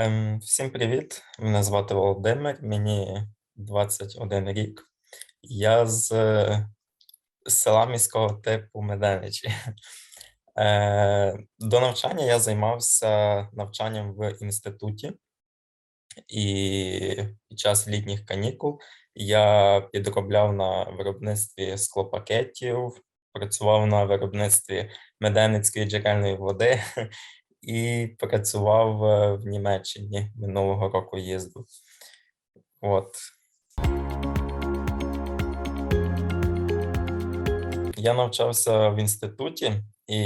Ем, всім привіт! Мене звати Володимир, мені 21 рік. Я з е, села міського типу Меденичі. Е, до навчання я займався навчанням в інституті, і під час літніх канікул я підробляв на виробництві склопакетів, працював на виробництві Меденицької джерельної води і працював е, в Німеччині минулого року їздив. От. Я навчався в інституті, і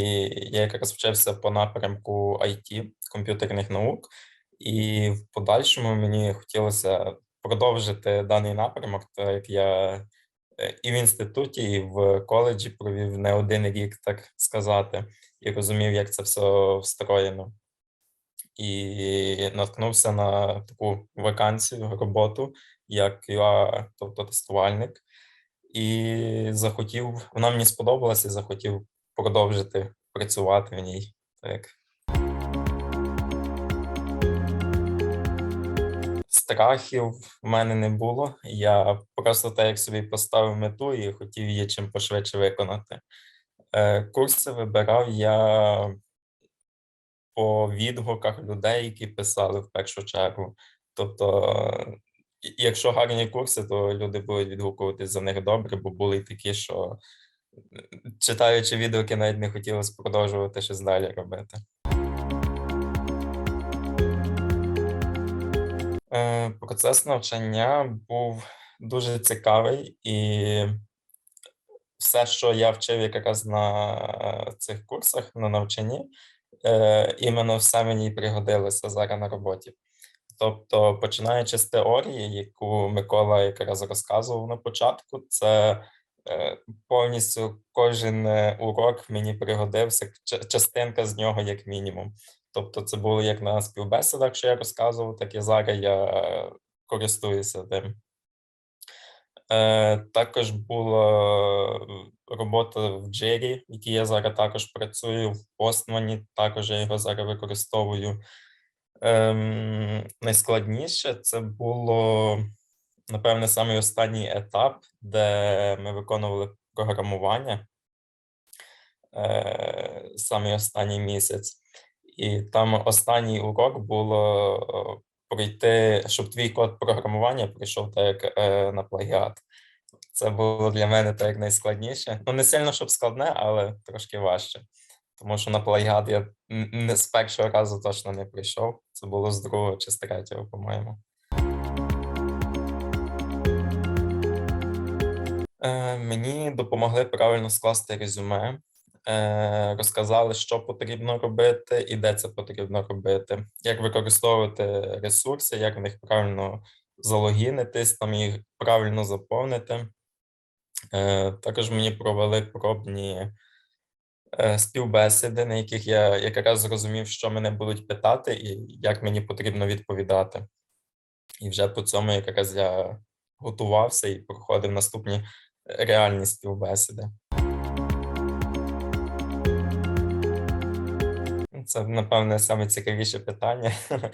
я якраз вчився по напрямку IT, комп'ютерних наук, і в подальшому мені хотілося продовжити даний напрямок, так як я і в інституті, і в коледжі провів не один рік, так сказати, і розумів, як це все встроєно. І наткнувся на таку вакансію, роботу як QA, тобто тестувальник, і захотів, вона мені сподобалася захотів продовжити працювати в ній. Так. Страхів в мене не було. Я просто так як собі поставив мету і хотів її чим пошвидше виконати. Е, Курси вибирав я по відгуках людей, які писали в першу чергу. Тобто, якщо гарні курси, то люди будуть відгукуватись за них добре, бо були такі, що читаючи відгуки, навіть не хотілося продовжувати щось далі робити. Процес навчання був дуже цікавий, і все, що я вчив якраз на цих курсах, на навчанні, е, іменно все мені пригодилося зараз на роботі. Тобто, починаючи з теорії, яку Микола якраз розказував на початку, це е, повністю кожен е, урок мені пригодився, ча- частинка з нього як мінімум. Тобто, це було як на співбесідах, що я розказував, так і зараз я е, користуюся тим. Е, також була е, робота в Джері, в якій я зараз також працюю, в Postman, також я його зараз використовую. Ем, найскладніше це було, напевне, самий останній етап, де ми виконували програмування. Е, самий останній місяць. І там останній урок було е, пройти, щоб твій код програмування прийшов так, як е, на плагіат. Це було для мене так як найскладніше. Ну, не сильно, щоб складне, але трошки важче. Тому що на плагіат я не з першого разу точно не прийшов. Це було з другого чи з третього, по-моєму. Е, мені допомогли правильно скласти резюме, розказали, що потрібно робити і де це потрібно робити, як використовувати ресурси, як в них правильно залогінитись, там їх правильно заповнити. Е, також мені провели пробні е, співбесіди, на яких я якраз зрозумів, що мене будуть питати і як мені потрібно відповідати. І вже по цьому якраз я готувався і проходив наступні реальні співбесіди. Це, напевне, саме цікавіше питання.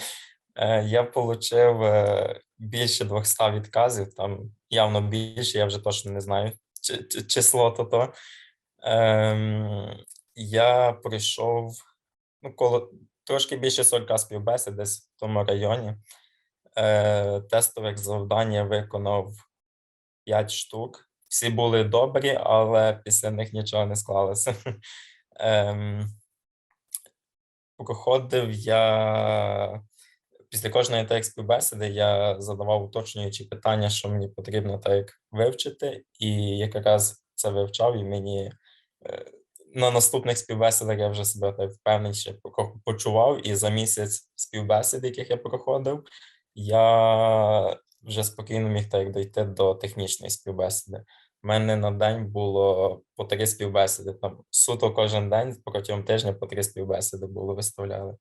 Е, Я отримав більше 200 відказів, там явно більше, я вже точно не знаю чи- чи- число то то. Ем, я пройшов ну, коло трошки більше 40 співбесід десь в тому районі. Е, тестових завдань я виконав 5 штук. Всі були добрі, але після них нічого не склалося. Ем, проходив я після кожної так співбесіди я задавав уточнюючі питання, що мені потрібно так вивчити, і якраз це вивчав, і мені е, на наступних співбесідах я вже себе так впевненіше почував, і за місяць співбесід, яких я проходив, я вже спокійно міг так дойти до технічної співбесіди. У мене на день було по три співбесіди. Там суто кожен день протягом тижня по три співбесіди було виставляли.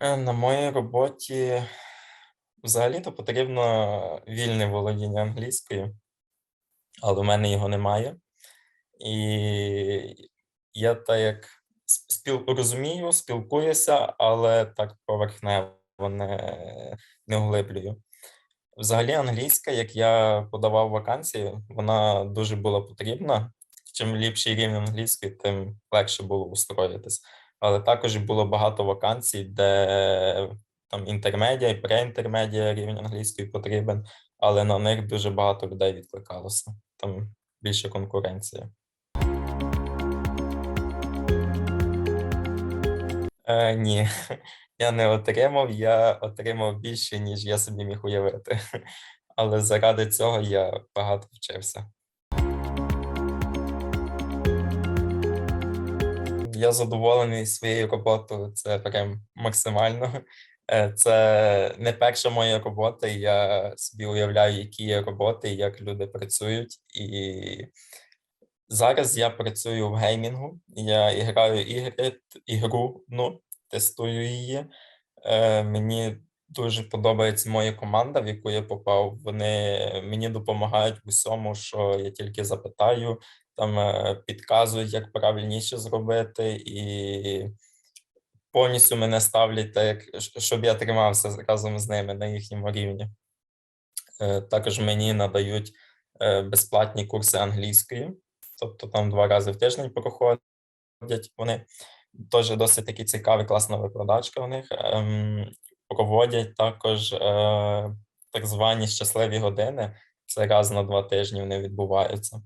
Е, На моїй роботі взагалі-то потрібно вільне володіння англійською, але в мене його немає. І я так як спіл, розумію, спілкуюся, але так поверхнево не, не углиблюю. Взагалі, англійська, як я подавав вакансії, вона дуже була потрібна. Чим ліпший рівень англійської, тим легше було устроїтись. Але також було багато вакансій, де там інтермедіа і преінтермедіа рівень англійської потрібен, але на них дуже багато людей відкликалося. Там більше конкуренція. Е, ні, я не отримав, я отримав більше, ніж я собі міг уявити. Але заради цього я багато вчився. Я задоволений своєю роботою, це прям максимально. Е, Це не перша моя робота. Я собі уявляю, які є роботи, як люди працюють. І зараз я працюю в геймінгу. Я граю ігри, ігру, ну, тестую її. Е, Мені дуже подобається моя команда, в яку я попав. Вони мені допомагають в усьому, що я тільки запитаю, там е, підказують, як правильніше зробити, і повністю мене ставлять так, щоб я тримався разом з ними на їхньому рівні. Е, Також мені надають е, безплатні курси англійської, тобто там два рази в тиждень проходять вони. Теж досить таки цікаві, класна викладачка у них. Ем, Проводять також е, так звані щасливі години. Це раз на два тижні вони відбуваються.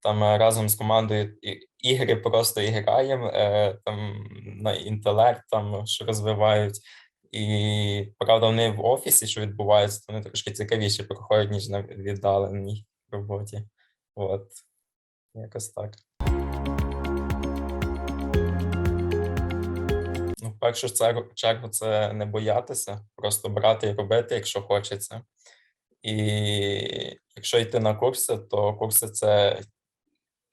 Там е, разом з командою ігри просто і граємо, е, там на інтелект, там що розвивають. І правда, вони в офісі, що відбувається, то вони трошки цікавіше проходять, ніж на віддаленій роботі. От, якось так. Ну, в першу чергу, це не боятися, просто брати і робити, якщо хочеться. І якщо йти на курси, то курси це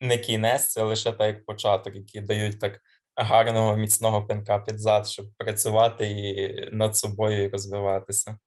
не кінець, це лише так як початок, які дають так гарного міцного пинка під зад, щоб працювати і над собою і розвиватися.